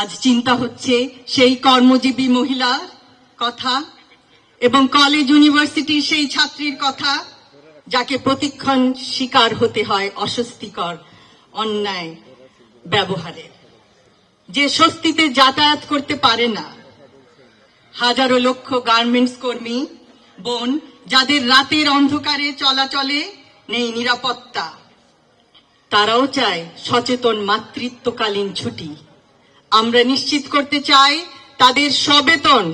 আজ চিন্তা হচ্ছে সেই কর্মজীবী মহিলার কথা এবং কলেজ ইউনিভার্সিটির সেই ছাত্রীর কথা যাকে প্রতিক্ষণ শিকার হতে হয় অস্বস্তিকর অন্যায় ব্যবহারে। যে স্বস্তিতে যাতায়াত করতে পারে না। হাজারো লক্ষ গার্মেন্টস কর্মী, বোন, যাদের রাতের অন্ধকারে চলাচলে নেই নিরাপত্তা, তারাও চায় সচেতন মাতৃত্বকালীন ছুটি। আমরা নিশ্চিত করতে চাই তাদের সবেতন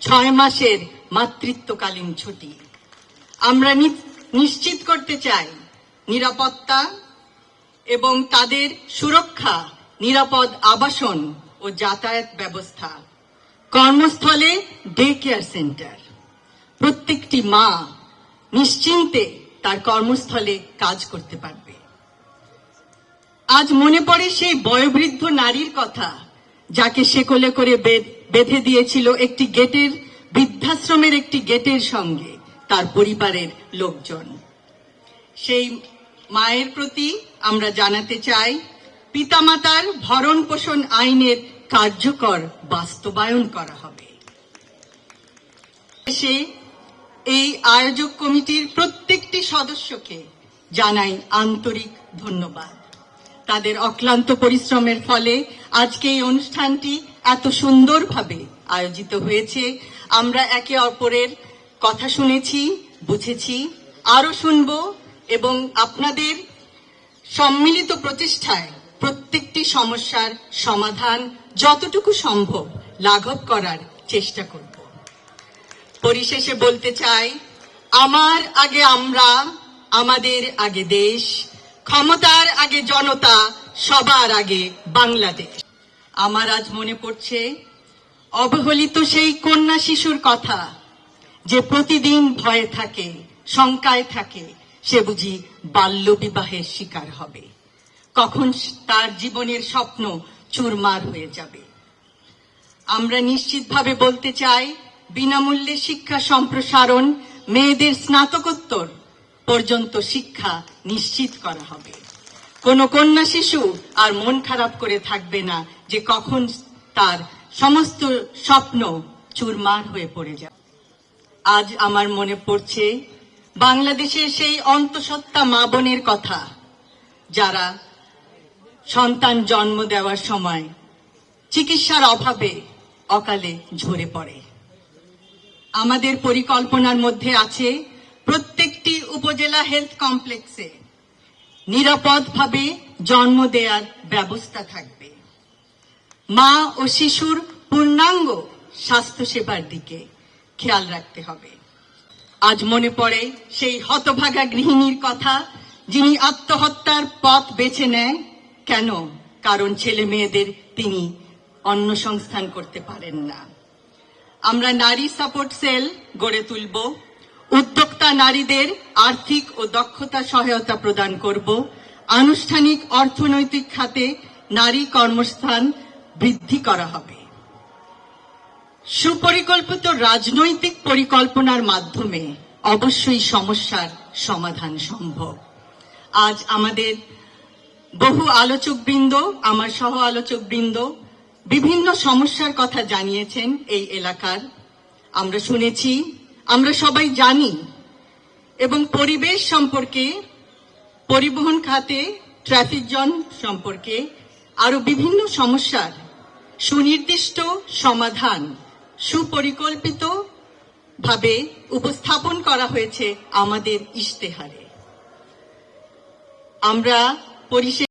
ছয় মাসের মাতৃত্বকালীন ছুটি। আমরা নিশ্চিত করতে চাই নিরাপত্তা এবং তাদের সুরক্ষা, নিরাপদ আবাসন ও যাতায়াত ব্যবস্থা। কর্মস্থলে ডে কেয়ার সেন্টার প্রত্যেকটি মা নিশ্চিন্তে তার কর্মস্থলে কাজ করতে পারবে। আজ মনে পড়ে সেই বয়োবৃদ্ধ নারীর কথা। যাকে সে কোলে করে বেঁধে দিয়েছিল একটি গেটের, বৃদ্ধাশ্রমের একটি গেটের সঙ্গে, তার পরিবারের লোকজন। সেই মায়ের প্রতি আমরা জানাতে চাই, পিতামাতার ভরণ পোষণ আইনের কার্যকর বাস্তবায়ন করা হবে। সে এই আয়োজক কমিটির প্রত্যেকটি সদস্যকে জানাই আন্তরিক ধন্যবাদ। তাদের অক্লান্ত পরিশ্রমের ফলে আজকে এই অনুষ্ঠানটি এত সুন্দরভাবে আয়োজিত হয়েছে। আমরা একে অপরের কথা শুনেছি, বুঝেছি আরও শুনব এবং আপনাদের সম্মিলিত প্রচেষ্টায় প্রত্যেকটি সমস্যার সমাধান যতটুকু সম্ভব লাঘব করার চেষ্টা করব। পরিশেষে বলতে চাই, আমার আগে আমরা, আমাদের আগে দেশ ক্ষমতার আগে জনতা, সবার আগে বাংলাদেশ। আমার আজ মনে পড়ছে, অবহেলিত সেই কন্যা শিশুর কথা যে প্রতিদিন ভয়ে থাকে, শঙ্কায় থাকে, সে বুঝি বাল্য বিবাহের শিকার হবে। কখন তার জীবনের স্বপ্ন চুরমার হয়ে যাবে। আমরা নিশ্চিতভাবে বলতে চাই, বিনামূল্যে শিক্ষা সম্প্রসারণ, মেয়েদের স্নাতকোত্তর পর্যন্ত শিক্ষা নিশ্চিত করা হবে। কোনো কন্যা শিশু আর মন খারাপ করে থাকবে না যে কখন তার সমস্ত স্বপ্ন চুরমার হয়ে পড়ে যাবে আজ আমার মনে পড়ছে, বাংলাদেশের সেই অন্তঃসত্ত্বা মা বোনের কথা, যারা সন্তান জন্ম দেওয়ার সময় চিকিৎসার অভাবে অকালে ঝরে পড়ে। আমাদের পরিকল্পনার মধ্যে আছে প্রত্যেকটি উপজেলা হেলথ কমপ্লেক্সে নিরাপদভাবে জন্ম দেওয়ার ব্যবস্থা থাকবে। মা ও শিশুর পূর্ণাঙ্গ স্বাস্থ্যসেবার দিকে খেয়াল রাখতে হবে। আজ মনে পড়ে সেই হতভাগা গৃহিণীর কথা, যিনি আত্মহত্যার পথ বেছে নেয় কেন? কারণ ছেলে মেয়েদের তিনি অন্ন সংস্থান করতে পারেন না। আমরা নারী সাপোর্ট সেল গড়ে তুলব। উদ্যোক্তা নারীদের আর্থিক ও দক্ষতা সহায়তা প্রদান করব। আনুষ্ঠানিক অর্থনৈতিক খাতে নারী কর্মস্থান বৃদ্ধি করা হবে। সুপরিকল্পিত রাজনৈতিক পরিকল্পনার মাধ্যমে অবশ্যই সমস্যার সমাধান সম্ভব। আজ আমাদের বহু আলোচকবৃন্দ, আমার সহ আলোচকবৃন্দ বিভিন্ন সমস্যার কথা জানিয়েছেন এই এলাকার। আমরা শুনেছি আমরা সবাই জানি এবং পরিবেশ সম্পর্কে, পরিবহন খাতে ট্রাফিক জন সম্পর্কে আরও বিভিন্ন সমস্যার সুনির্দিষ্ট সমাধান সুপরিকল্পিত ভাবে উপস্থাপন করা হয়েছে আমাদের ইশতেহারে। আমরা পরিষেবা